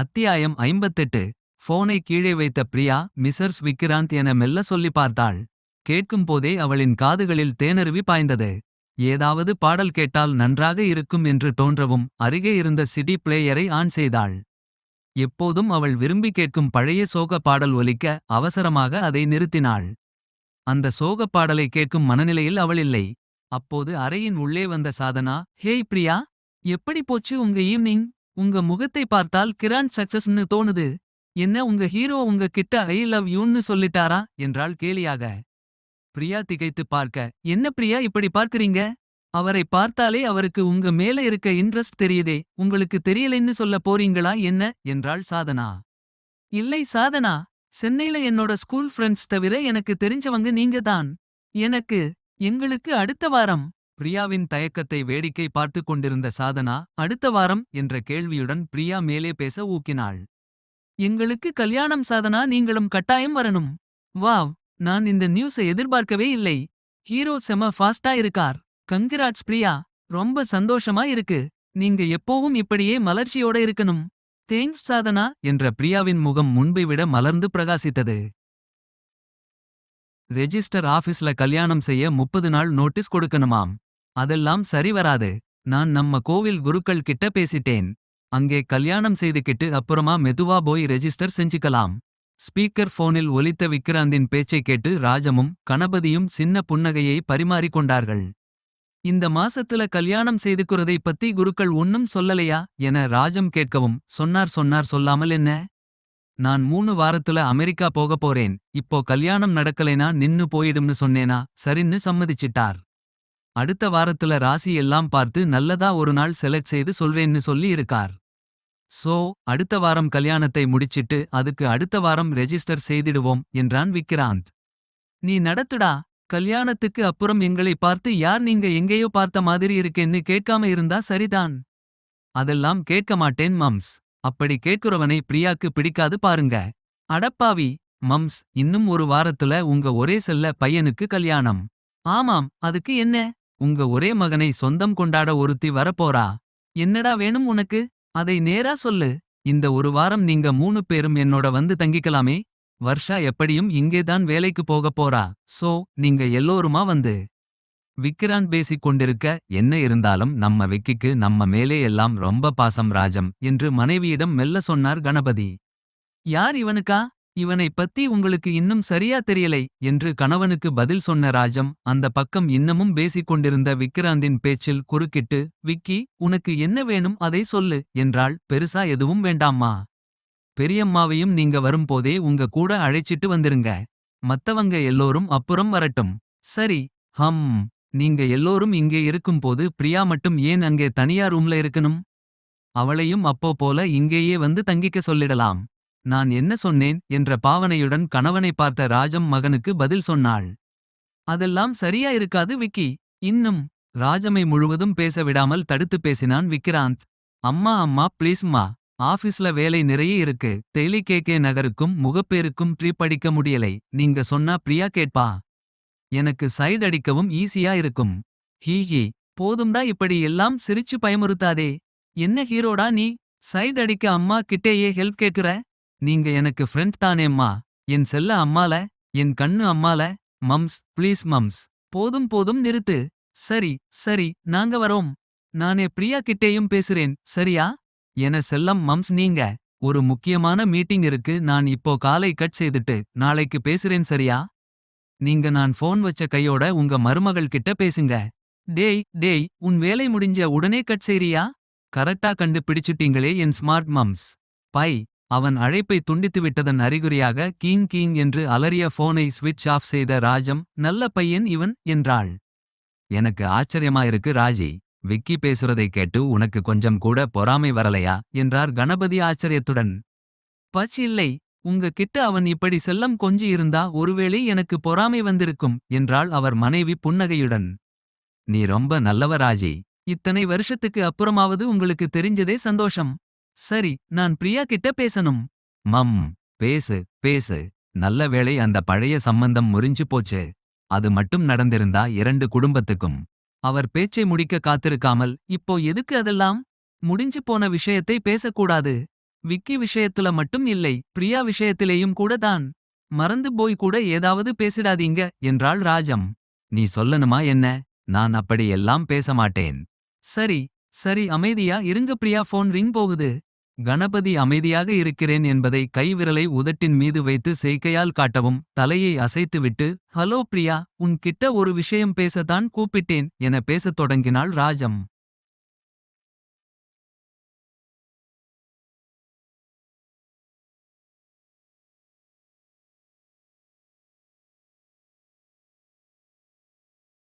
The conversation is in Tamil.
அத்தியாயம் ஐம்பத்தெட்டு. போனை கீழே வைத்த பிரியா மிசர்ஸ் விக்கிராந்த் என மெல்ல சொல்லி பார்த்தாள். கேட்கும் போதே அவளின் காதுகளில் தேனருவி பாய்ந்தது. ஏதாவது பாடல் கேட்டால் நன்றாக இருக்கும் என்று தோன்றவும் அருகே இருந்த சிடி பிளேயரை ஆன் செய்தாள். எப்போதும் அவள் விரும்பி கேட்கும் பழைய சோக பாடல் ஒலிக்க அவசரமாக அதை நிறுத்தினாள். அந்த சோகப் பாடலை கேட்கும் மனநிலையில் அவள் இல்லை. அப்போது அறையின் உள்ளே வந்த சாதனா ஹேய் பிரியா எப்படி போச்சு உங்க ஈவினிங்? உங்க முகத்தை பார்த்தால் கிராண்ட் சக்சஸ்னு தோணுது. என்ன உங்க ஹீரோ உங்க கிட்ட ஐ லவ் யூன்னு சொல்லிட்டாரா? என்றாள் கேலியாக. பிரியா திகைத்து பார்க்க என்ன பிரியா இப்படி பார்க்கறீங்க? அவரை பார்த்தாலே அவருக்கு உங்க மேல இருக்க இன்ட்ரெஸ்ட் தெரியுதே. உங்களுக்கு தெரியலைன்னு சொல்ல போறீங்களா என்ன? என்றாள் சாதனா. இல்லை சாதனா. சென்னையில என்னோட ஸ்கூல் ஃப்ரெண்ட்ஸ் தவிர எனக்கு தெரிஞ்சவங்க நீங்க தான் எனக்கு எங்களுக்கு அடுத்த வாரம் பிரியாவின் தயக்கத்தை வேடிக்கை பார்த்து கொண்டிருந்த சாதனா அடுத்த வாரம் என்ற கேள்வியுடன் பிரியா மேலே பேச ஊக்கினாள். எங்களுக்கு கல்யாணம் சாதனா நீங்களும் கட்டாயம் வரணும். வாவ் நான் இந்த நியூஸை எதிர்பார்க்கவே இல்லை. ஹீரோ செம ஃபாஸ்டா இருக்கார். கங்கிராட்ஸ் பிரியா ரொம்ப சந்தோஷமா இருக்கு. நீங்க எப்போவும் இப்படியே மலர்ச்சியோட இருக்கணும். தேங்க்ஸ் சாதனா என்ற பிரியாவின் முகம் முன்பை விட மலர்ந்து பிரகாசித்தது. ரெஜிஸ்டர் ஆபீஸ்ல கல்யாணம் செய்ய முப்பது நாள் நோட்டீஸ் கொடுக்கணுமாம். அதெல்லாம் சரி வராது. நான் நம்ம கோவில் குருக்கள் கிட்ட பேசிட்டேன். அங்கே கல்யாணம் செய்துக்கிட்டு அப்புறமா மெதுவா போய் ரெஜிஸ்டர் செஞ்சுக்கலாம். ஸ்பீக்கர் போனில் ஒலித்த விக்ராந்தின் பேச்சைக் கேட்டு ராஜமும் கணபதியும் சின்ன புன்னகையை பரிமாறிக் கொண்டார்கள். இந்த மாசத்துல கல்யாணம் செய்துக்குறதை பத்தி குருக்கள் ஒன்னும் சொல்லலையா? என ராஜம் கேட்கவும் சொன்னார் சொன்னார் சொல்லாமல் என்ன? நான் மூணு வாரத்துல அமெரிக்கா போக போறேன். இப்போ கல்யாணம் நடக்கலைனா நின்னு போயிடும்னு சொன்னேனா? சரின்னு சம்மதிச்சிட்டார். அடுத்த வாரத்துல ராசி எல்லாம் பார்த்து நல்லதா ஒரு நாள் செலக்ட் செய்து சொல்வேன்னு சொல்லி இருக்கார். சோ அடுத்த வாரம் கல்யாணத்தை முடிச்சிட்டு அதுக்கு அடுத்த வாரம் ரெஜிஸ்டர் செய்திடுவோம் என்றான் விக்ராந்த். நீ நடத்துடா. கல்யாணத்துக்கு அப்புறம் எங்களை பார்த்து யார் நீங்க எங்கேயோ பார்த்த மாதிரி இருக்கேன்னு கேட்காம இருந்தா சரிதான். அதெல்லாம் கேட்க மாட்டேன் மம்ஸ். அப்படி கேட்குறவனை பிரியாக்கு பிடிக்காது பாருங்க. அடப்பாவி. மம்ஸ் இன்னும் ஒரு வாரத்துல உங்க ஒரே செல்ல பையனுக்கு கல்யாணம். ஆமாம் அதுக்கு என்ன? உங்க ஒரே மகனை சொந்தம் கொண்டாட ஒருத்தி வரப்போறா? என்னடா வேணும் உனக்கு? அதை நேரா சொல்லு. இந்த ஒரு வாரம் நீங்க மூணு பேரும் என்னோட வந்து தங்கிக்கலாமே. வர்ஷா எப்படியும் இங்கேதான் வேலைக்கு போகப் போறா. சோ நீங்க எல்லோருமா வந்து? விக்ரான் பேசிக் கொண்டிருக்க என்ன இருந்தாலும் நம்ம விக்கிக்கு நம்ம மேலே எல்லாம் ரொம்ப பாசம் ராஜம் என்று மனைவியிடம் மெல்ல சொன்னார் கணபதி. யார் இவனுக்கா? இவனைப் பத்தி உங்களுக்கு இன்னும் சரியா தெரியலை என்று கணவனுக்கு பதில் சொன்ன ராஜம் அந்த பக்கம் இன்னமும் பேசிக் கொண்டிருந்த விக்கிராந்தின் பேச்சில் குறுக்கிட்டு விக்கி உனக்கு என்ன வேணும் அதை சொல்லு என்றாள். பெருசா எதுவும் வேண்டாம்மா. பெரியம்மாவையும் நீங்க வரும்போதே உங்க கூட அழைச்சிட்டு வந்துருங்க. மத்தவங்க எல்லோரும் அப்புறம் வரட்டும். சரி ஹம் நீங்க எல்லோரும் இங்கே இருக்கும்போது பிரியா மட்டும் ஏன் அங்கே தனியா ரூம்ல இருக்கணும்? அவளையும் அப்போ போல இங்கேயே வந்து தங்கிக்க சொல்லிடலாம். நான் என்ன சொன்னேன் என்ற பாவனையுடன் கணவனை பார்த்த ராஜம் மகனுக்கு பதில் சொன்னாள். அதெல்லாம் சரியா இருக்காது விக்கி. இன்னும் ராஜமை முழுவதும் பேச விடாமல் தடுத்து பேசினான் விக்ராந்த் அம்மா அம்மா ப்ளீஸ்மா ஆபீஸ்ல வேலை நிறைய இருக்கு. டெய்லி கேகே நகருக்கும் முகப்பேருக்கும் ட்ரிப் அடிக்க முடியலை. நீங்க சொன்னா பிரியா கேட்பா. எனக்கு சைடு அடிக்கவும் ஈஸியா இருக்கும். ஹீஹி போதும்டா இப்படி எல்லாம் சிரிச்சு பயமுறுத்தாதே. என்ன ஹீரோடா நீ? சைடு அடிக்க அம்மா கிட்டேயே ஹெல்ப் கேட்குற? நீங்க எனக்கு ஃப்ரெண்ட் தானேம்மா. என் செல்ல அம்மால என் கண்ணு அம்மால மம்ஸ் ப்ளீஸ் மம்ஸ் போதும் போதும் நிறுத்து. சரி சரி நாங்க வரோம். நானே பிரியா கிட்டேயும் பேசுறேன் சரியா? என செல்லம் மம்ஸ் நீங்க. ஒரு முக்கியமான மீட்டிங் இருக்கு நான் இப்போ காலை கட் செய்துட்டு நாளைக்கு பேசுறேன் சரியா? நீங்க நான் ஃபோன் வச்ச கையோட உங்க மருமகள் கிட்ட பேசுங்க. டேய் டேய் உன் வேலை முடிஞ்ச உடனே கட் செய்றியா? கரெக்டா கண்டுபிடிச்சிட்டீங்களே என் ஸ்மார்ட் மம்ஸ் பை. அவன் அழைப்பை துண்டித்துவிட்டதன் அறிகுறியாக கீங் கீங் என்று அலறிய போனை ஸ்விட்ச் ஆஃப் செய்த ராஜம் நல்ல பையன் இவன் என்றாள். எனக்கு ஆச்சரியமாயிருக்கு ராஜி விக்கி பேசுறதை கேட்டு உனக்கு கொஞ்சம் கூட பொறாமை வரலையா? என்றார் கணபதி ஆச்சரியத்துடன். பச் இல்லை உங்க கிட்ட அவன் இப்படி செல்லம் கொஞ்சி இருந்தா ஒருவேளை எனக்கு பொறாமை வந்திருக்கும் என்றாள் அவர் மனைவி புன்னகையுடன். நீ ரொம்ப நல்லவ ராஜி இத்தனை வருஷத்துக்கு அப்புறமாவது உங்களுக்கு தெரிஞ்சதே சந்தோஷம். சரி நான் பிரியா கிட்ட பேசணும். மம் பேசு பேசு. நல்ல வேளை அந்த பழைய சம்பந்தம் முறிஞ்சு போச்சு. அது மட்டும் நடந்திருந்தா இரண்டு குடும்பத்துக்கும். அவர் பேச்சை முடிக்க காத்திருக்காமல் இப்போ எதுக்கு அதெல்லாம்? முடிஞ்சு போன விஷயத்தை பேசக்கூடாது. விக்கி விஷயத்துல மட்டும் இல்லை பிரியா விஷயத்திலேயும் கூட தான். மறந்து போய் கூட ஏதாவது பேசிடாதீங்க என்றாள் ராஜம். நீ சொல்லணுமா என்ன? நான் அப்படி எல்லாம் பேச மாட்டேன். சரி சரி அமைதியா இருங்க பிரியா ஃபோன் ரிங் போகுது. கணபதி அமைதியாக இருக்கிறேன் என்பதை கைவிரலை உதட்டின் மீது வைத்து செய்கையால் காட்டவும் தலையை அசைத்துவிட்டு ஹலோ பிரியா உன் கிட்ட ஒரு விஷயம் பேசத்தான் கூப்பிட்டேன் என பேசத் தொடங்கினாள் ராஜம்.